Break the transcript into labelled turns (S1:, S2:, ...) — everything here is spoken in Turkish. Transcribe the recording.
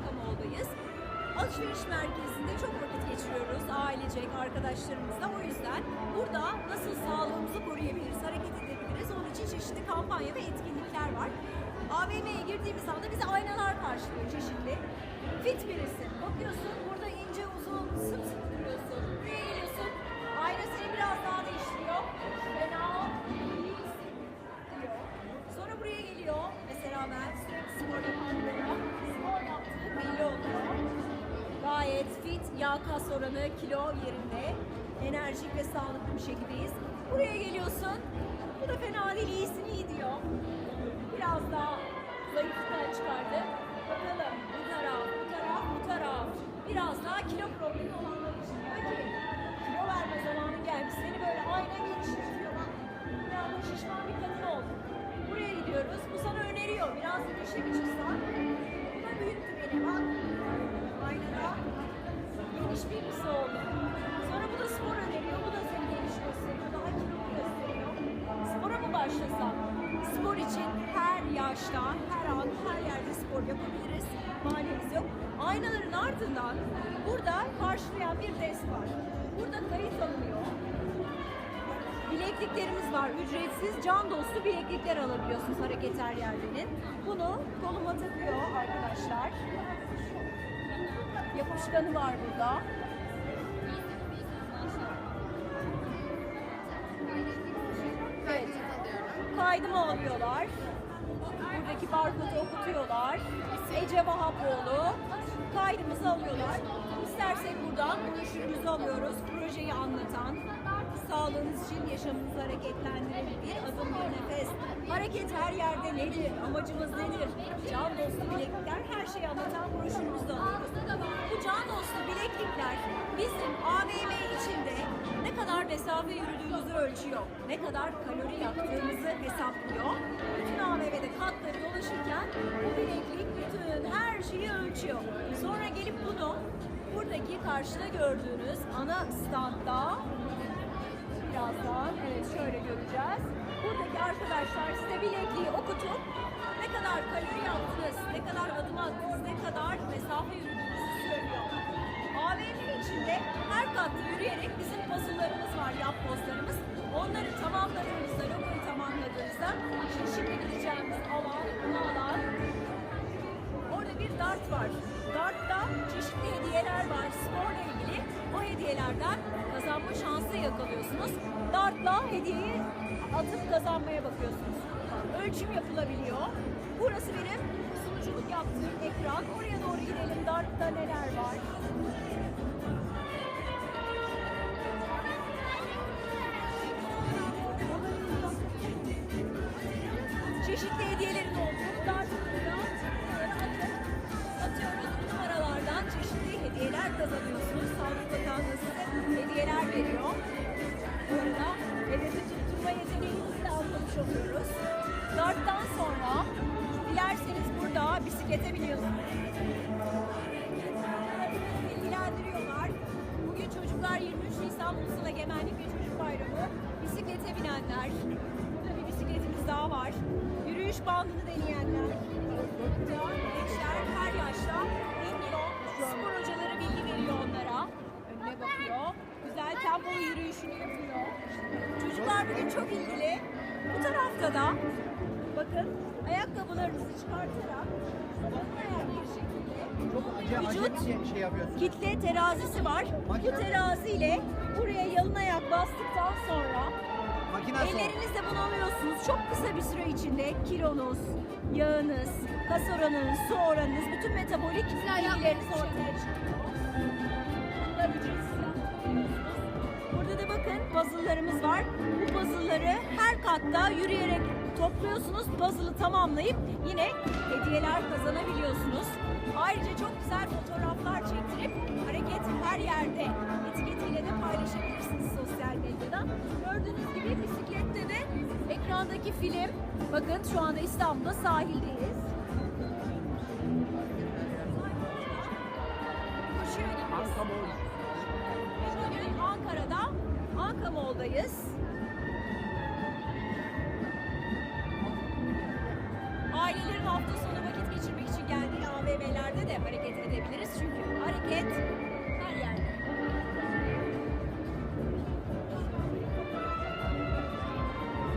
S1: Anka Mall'dayız. Alışveriş merkezinde çok vakit geçiriyoruz ailecek, arkadaşlarımızla. O yüzden burada nasıl sağlığımızı koruyabiliriz, hareket edebiliriz onun için çeşitli kampanya ve etkinlikler var. AVM'ye girdiğimiz anda bizi aynalar karşılıyor çeşitli. Fit birisin. Bakıyorsun burada ince uzun sırt duruyorsun. Buraya geliyorsun. Ayna seni biraz daha değiştiriyor. Fena oranı, kilo yerinde. Enerjik ve sağlıklı bir şekildeyiz. Buraya geliyorsun. Bu da fena değil, iyisin iyi diyor. Biraz daha zayıflıktan çıkardı. Bakalım bu taraf, bu taraf, bu taraf. Biraz daha kilo problemi olanlar için diyor ki kilo verme zamanı gelmiş. Seni böyle ayna genişletiyor bak. Biraz da şişman bir kadın oldun. Buraya gidiyoruz. Bu sana öneriyor. Biraz da dişli bir çizsen. Bu da büyüttü beni bak. Aynada geniş bir birisi oldu. Sonra bu da spor öneriyor. Bu da seni geniş gösteriyor. Daha kilolu gösteriyor. Spora mı başlasam? Spor için her yaşta, her an, her yerde spor yapabiliriz. Manemiz yok. Aynaların ardından burada karşılayan bir desk var. Burada kayıt alınıyor. Bilekliklerimiz var. Ücretsiz can dostu bileklikler alabiliyorsunuz hareket her yerdenin. Bunu koluma takıyor arkadaşlar. Yapışkanı var burada. Evet. Kaydımı alıyorlar. Buradaki barkodu okutuyorlar. Ece Vahapoğlu. Kaydımızı alıyorlar. İstersek buradan broşürümüzü alıyoruz. Projeyi anlatan, sağlığınız için yaşamınızı hareketlendiren bir adım bir nefes. Hareket her yerde nedir? Amacımız nedir? Can dostu bileklikler her şeyi anlatan broşürümüzü de alıyoruz. Bu can dostu bileklikler bizim AVM içinde ne kadar mesafe yürüdüğümüzü ölçüyor. Ne kadar kalori yaktığımızı hesaplıyor. Bütün AVM'de katları dolaşırken bu bileklik bütün her şeyi ölçüyor. Sonra gelip bunu buradaki karşıda gördüğünüz ana standda birazdan evet bilekliği okutup ne kadar kalori yaptınız, ne kadar adım attınız, ne kadar mesafe yürüdüğünüzü söylüyor. AVM içinde her katta yürüyerek bizim puzzle'larımız var, yap postlarımız. Onları tamamladığınızda, logoyu tamamladığınızda işte şimdi gideceğimiz alan, bu alan Orada bir dart var. Dart'ta çeşitli hediyeler var. Sporla ilgili o hediyelerden kazanma şansı yakalıyorsunuz. Dart'la hediyeyi atıp kazanmaya bakıyorsunuz. Ölçüm yapılabiliyor. Burası benim sunuculuk yaptığım ekran. Oraya doğru gidelim. Dart'ta neler var? çeşitli hediyelerin olduğu dartında atıyoruz numaralardan çeşitli hediyeler kazanıyorsunuz. Sağlık Bakanlığı size hediyeler veriyor. Yürüyüş bandını deneyenler, gençler her yaşta biniyor. Spor hocaları bilgi veriyor onlara. Önüne bakıyor. Güzel tempolu yürüyüşünü yapıyor. Çocuklar bugün çok ilgili. Bu tarafta da bakın ayakkabılarınızı çıkartarak Vücut
S2: şey,
S1: kitle terazisi var. Bu terazi ile buraya yalın ayak bastıktan sonra
S2: Makinası o.
S1: ellerinizle bunu alıyorsunuz. Çok kısa bir süre içinde kilonuz, yağınız, kas oranınız, su oranınız, bütün metabolik bilgileriniz ortaya çıkıyor. Bunlar ücretsiz yaptırıyorsunuz. Burada da bakın puzzle'larımız var. Bu puzzle'ları her katta yürüyerek topluyorsunuz. Puzzle'ı tamamlayıp yine hediyeler kazanabiliyorsunuz. Ayrıca çok güzel fotoğraflar çektirip hareket her yerde etiketiyle de paylaşabilirsiniz sosyal medyada. Gördüğünüz gibi de ekrandaki film. Bakın şu anda İstanbul'da sahildeyiz. Bugün Ankara'da Anka Mall'dayız. Ailelerin hafta sonu vakit geçirmek için geldiği AVM ATV'lerde de hareket edebiliriz